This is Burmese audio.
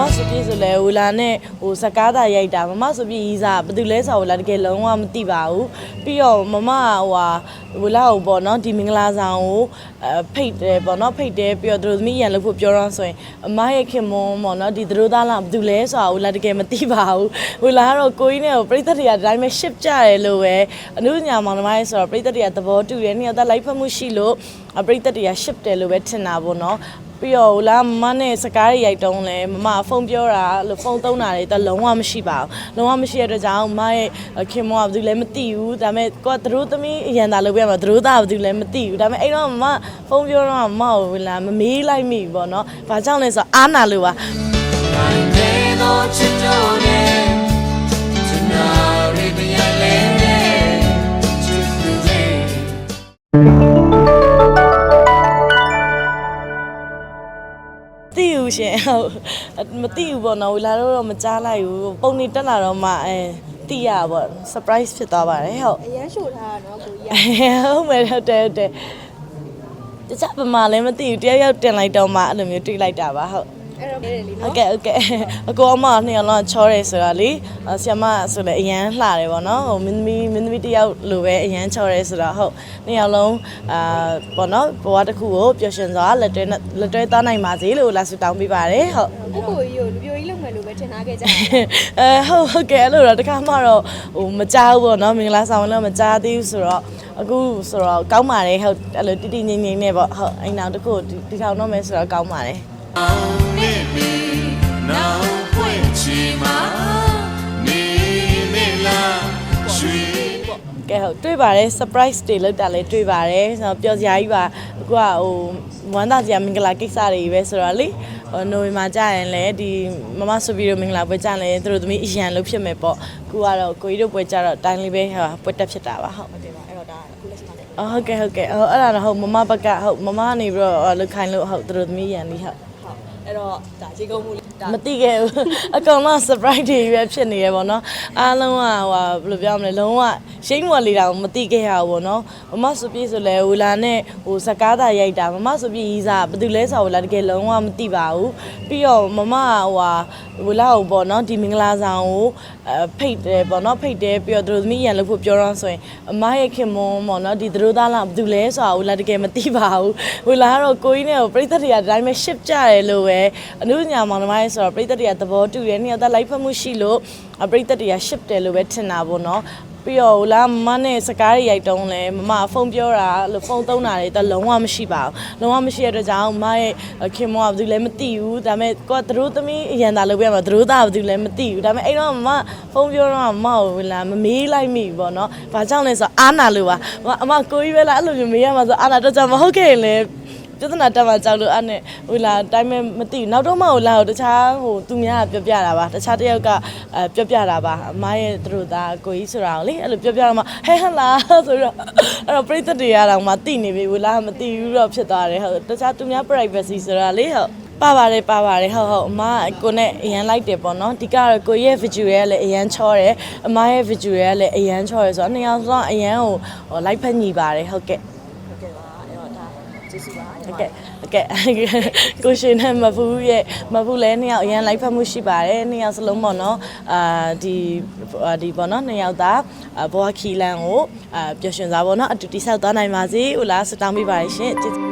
မဆိုပြေဆိုလဲဝလာနဲ့ဟိုစကားသားရိုက်တာမမဆိုပြေရီးစားဘာတူလဲဆိုတော့ဝလာတကယ်လုံးဝမသိပါဘူးပြီးတော့မမဟိုဟာဝလာကိုပေါ့နော်ဒီမင်္ဂလာဆောင်ကိုအဖိတ်တယ်ပေါ့နော်ဖိတ်တယ်ပြီးတော့သူတို့သမီးရန်လို့ဖို့ပြောတော့ဆိုရင်အမရဲ့ခင်မွန်းပေါ့နော်ဒီသူတို့သားလားဘာတူလဲဆိုတော့ဝလာတကယ်မသိပါဘူးဝလာကတော့ကိုကြီးနဲ့ကိုပြိသက်တွေကဒီတိုင်းပဲ ship ကြတယ်လို့ပဲအနုညာမောင်နှမရဲ့ဆိုတော့ပြိသက်တွေကသဘောတူတယ်နှစ်ယောက်သားလိုက်ဖက်မှုရှိလို့အပြိသက်တွေက ship တယ်လို့ပဲထင်တာပေါ့နော်ပြီးတော့လာမမနဲ့စကားတွေရိုက်တုံးလဲမမဖုန်းပြောတာလို့ဖုန်းသုံးတာတွေတလုံးဝမရှိပါဘူးလုံးဝမရှိတဲ့အတွက်ကြောင့်မမရဲ့ခင်မကဘာလို့လဲမသိဘူးဒါပေမဲ့ကိုကသူတို့သမီးအရန်သာလုပ်ပြရမှာသူတို့သားဘာလို့လဲမသိဘူးဒါပေမဲ့အဲ့တော့မမဖုန်းပြောတော့မမကိုလာမမေးလိုက်မိဘူးပေါ့နော်ဘာကြောင့်လဲဆိုတော့အားနာလို့ပါ I may not to know ရှင်ဟုတ်မသိဘူးပေါ့နော်လာတော့မကြားလိုက်ဘူးပုံနေတက်လာတော့မှအဲသိရပါပေါ့ surprise ဖြစ်သွားပါတယ်ဟုတ်အရန်ရှို့ထားတာနော်ကိုကြီးကဟုတ်မယ်ဟုတ်တယ်ဟုတ်တယ်တခြားဗမာလည်းမသိဘူးတယောက်ယောက်တင်လိုက်တော့မှအဲ့လိုမျိုးတွေးလိုက်တာပါဟုတ် အဲ့တော့လေလေဟုတ်နော်ကဲ့ဟုတ်ကဲ့အကိုအမနှစ်ယောက်လုံးချောတယ်ဆိုတာလေဆ iam မဆိုလည်းအရန်လှတယ်ပေါ့နော်ဟိုမင်းသမီးမင်းသမီးတယောက်လိုပဲအရန်ချောတယ်ဆိုတော့ဟုတ်နှစ်ယောက်လုံးအာပေါ့နော်ဘဝတစ်ခုကိုပျော်ရွှင်စွာလက်တွဲနဲ့လက်တွဲသားနိုင်ပါစေလို့လာဆုတောင်းပေးပါတယ်ဟုတ်ကိုကိုကြီးကိုလူပြိုကြီးလုပ်မယ်လို့ပဲထင်ထားခဲ့ကြတယ်အဲဟုတ်ဟုတ်ကဲ့အဲ့လိုတော့တခါမှတော့ဟိုမကြားဘူးပေါ့နော်မင်္ဂလာဆောင်လည်းမကြားသေးဘူးဆိုတော့အခုဆိုတော့ကောင်းပါတယ်ဟုတ်အဲ့လိုတိတိငိမ့်ငိမ့်နဲ့ပေါ့ဟုတ်အိမ်နောက်တစ်ခုကိုဒီဒီထောင်တော့မယ်ဆိုတော့ကောင်းပါတယ် now when chima ni ni la shui ကဲဟုတ်တွေ့ပါတယ် surprise တွေလောက်တာလည်းတွေ့ပါတယ်ဆိုတော့ပျော်စရာကြီးပါအခုကဟိုဝမ်းသာစရာမင်္ဂလာကိစ္စတွေပဲဆိုတော့လေဟိုနိုဝင်ဘာကြာရင်လည်းဒီမမဆိုပြီးတော့မင်္ဂလာပွဲကြာရင်လည်းသူတို့သမီးအရန်လို့ဖြစ်မယ်ပေါ့အခုကတော့ကိုကြီးတို့ပွဲကြာတော့တိုင်းလေးပဲဟာပွဲတက်ဖြစ်တာပါဟုတ်ဟုတ်တယ်ပါအဲ့တော့ဒါအခုလက်ရှိမှာလည်းအော်ဟုတ်ကဲ့ဟုတ်ကဲ့ဟိုအဲ့ဒါတော့ဟုတ်မမဘက်ကဟုတ်မမကနေပြီးတော့လုတ်ခိုင်းလို့ဟုတ်သူတို့သမီးရန်လीဟုတ်ဟုတ် အဲ့တော့ဒါရေကုန်မှုဒါမသိခဲ့ဘူးအကောင်လုံး surprise တွေပဲဖြစ်နေရပေါ့နော်အားလုံးကဟိုဟာဘယ်လိုပြောမလဲလုံးဝ ရှိမွက်လေးတောင်မသိခဲ့ရဘူးပေါ့နော်မမဆိုပြေဆိုလဲဝလာနဲ့ဟိုစကားသားရိုက်တာမမဆိုပြေရီးစားဘာတူလဲဆိုတော့ဝလာတကယ်လုံးဝမသိပါဘူးပြီးတော့မမဟိုဟာဝလာကိုပေါ့နော်ဒီမင်္ဂလာဆောင်ကိုအဖိတ်တယ်ပေါ့နော်ဖိတ်တယ်ပြီးတော့သူတို့သမီးရန်လို့ဖို့ပြောတော့ဆိုရင်အမရဲ့ခင်မွန်းပေါ့နော်ဒီသူတို့သားလားဘာတူလဲဆိုတော့ဝလာတကယ်မသိပါဘူးဝလာကတော့ကိုကြီးနဲ့ကိုပြိသက်တွေကဒီတိုင်းပဲ ship ကြတယ်လို့ပဲအနုညာမောင်နှမရဲ့ဆိုတော့ပြိသက်တွေကသဘောတူတယ်နှစ်ယောက်သားလိုက်ဖက်မှုရှိလို့အပြိသက်တွေက ship တယ်လို့ပဲထင်တာပေါ့နော် ပြီးတော့ဟိုလာမမနဲ့စကားတွေရိုက်တုံးလဲမမဖုန်းပြောတာလို့ဖုန်းသုံးတာတွေတော့လုံးဝမရှိပါဘူးလုံးဝမရှိတဲ့အတွက်ကြောင့်မရဲ့ခင်မောကဘာလို့လဲမသိဘူးဒါပေမဲ့ကိုကသူတို့သမီးအရန်တာလုပ်ပြမှာသူတို့သားဘာလို့လဲမသိဘူးဒါပေမဲ့အဲ့တော့မဖုန်းပြောတော့မကိုလာမမေးလိုက်မိဘူးပေါ့နော်ဘာကြောင့်လဲဆိုတော့အားနာလို့ပါအမကိုကြီးပဲလားအဲ့လိုမျိုးမေးရမှာဆိုအားနာတော့ကြောင့်မဟုတ်ခဲ့ရင်လေ ပြဿနာတက်မှကြောက်လို့အဲ့နဲ့ဟိုလာတိုင်းမဲ့မသိဘူးနောက်တော့မှဟိုလာဟိုတခြားဟိုသူများကပြောပြတာပါတခြားတစ်ယောက်ကအဲပြောပြတာပါအမရဲ့သူတို့သားကိုကြီးဆိုတာကိုလေအဲ့လိုပြောပြတော့မှဟဲဟလာဆိုတော့အဲ့တော့ပြိသက်တွေရတော့မှတိနေပြီဟိုလာမသိဘူးတော့ဖြစ်သွားတယ်ဟုတ်တခြားသူများ privacy ဆိုတာလေဟုတ်ပါပါတယ်ပါပါတယ်ဟုတ်ဟုတ်အမကကိုနဲ့အရန်လိုက်တယ်ပေါ့နော်ဒီကတော့ကိုရဲ့ video ရဲ့လည်းအရန်ချောတယ်အမရဲ့ video ရဲ့လည်းအရန်ချောတယ်ဆိုတော့နှစ်ယောက်စလုံးအရန်ဟိုဟိုလိုက်ဖက်ညီပါတယ်ဟုတ်ကဲ့ဟုတ်ကဲ့ပါအဲ့တော့ဒါ ကျေးဇူးပါဟုတ်ကဲ့ဟုတ်ကဲ့ကိုရှင်နဲ့မဖူးရဲ့မဖူးလည်းနှစ်ယောက်အရန်လိုက်ဖက်မှုရှိပါတယ်နှစ်ယောက်စလုံးပေါ့နော်အာဒီအာဒီပေါ့နော်နှစ်ယောက်သားအာဘွားခီလန်ကိုအာပျော်ရွှင်စွာပေါ့နော်အတူတိဆောက်သွားနိုင်ပါစေဟိုလားဆုတောင်းပေးပါရရှင်ကျေးဇူး